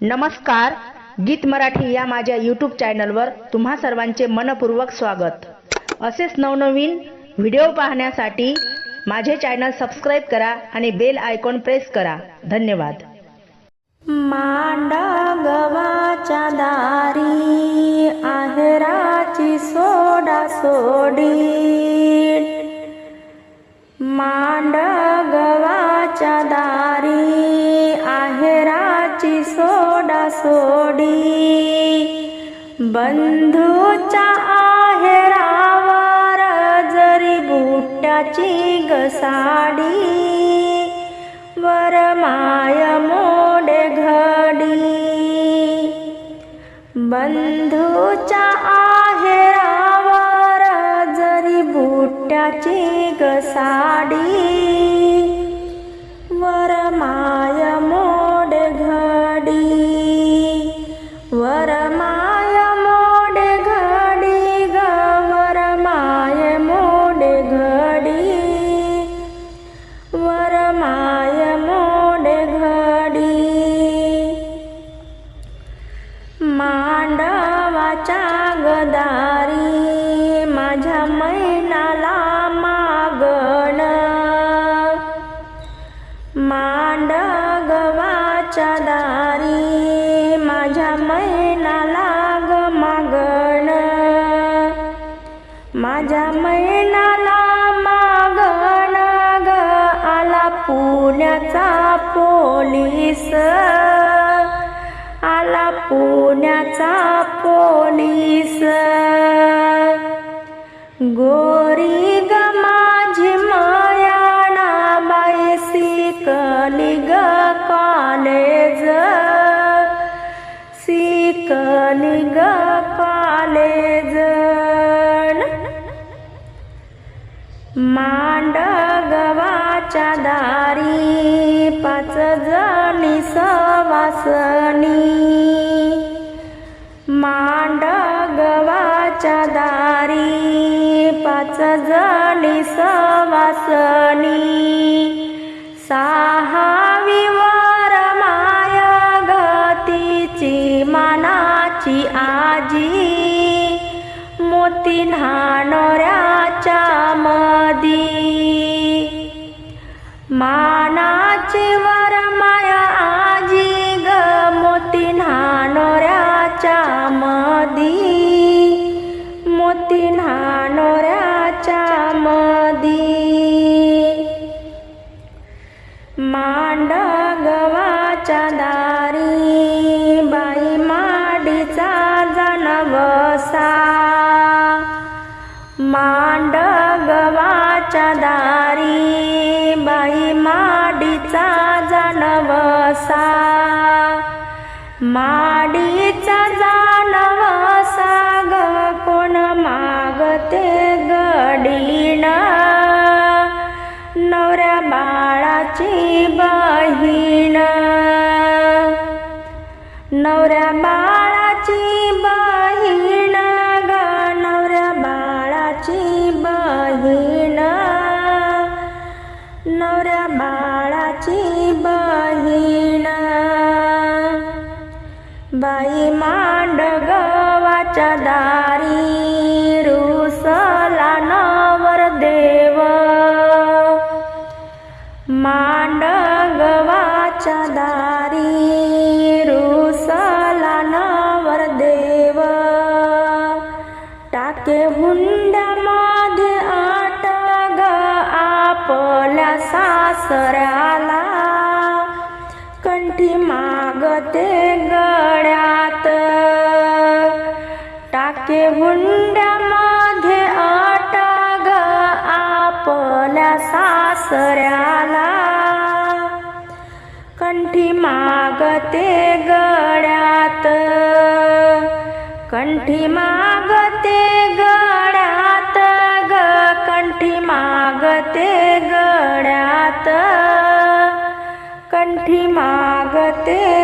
नमस्कार गीत मराठी या माझ्या यूट्यूब चॅनलवर तुम्हा सर्वांचे मनपूर्वक स्वागत. असेच नवनवीन व्हिडिओ पाहण्यासाठी माझे चॅनल सबस्क्राईब करा आणि बेल आयकॉन प्रेस करा. धन्यवाद. मांडा गव्हाच्या दारी आहेराची सोडा सोडी. मांडा सोडी बंधूच्या आहेरावर जरी बुट्याची गसाडी वर माय मोडे घडी. बंधूच्या आहेरावर जरी बुट्याची गसाडी मैनाला मागण. मांड गवाच्या दारी माझ्या मैनाला ग मागण. माझ्या मैनाला मागण ग आला पुण्याचा पोलीस. आला पुण्याचा पोलीस. गोरी ग माझी मायाणा बाई शिकली ग कॉलेज. शिकली ग कॉलेज. मांड गवाच्या दारी पाच जणी सवासनी दारी पाच सवासनी. सहावी वर माय गतीची मानाची आजी. मोती नानोऱ्याच्या मदी मानाची वर गवाच्या दारी बाई माडीचा जानवसा. माडीचा जानवसा ग कोण मागते गडीण नवऱ्या बाळाची बहीण. बाई मांड गवाच्या दारी रुसला नवर देव. मांड गवाच्या दारी रुसला नवर देव. टाके हुंड्यामध्ये आट ग आपल्या सासऱ्याला कंठी मागते सासऱ्याला कंठी मागते गड्यात कंठी मागते गड्यात ग कंठी मागते गड्यात कंठी मागते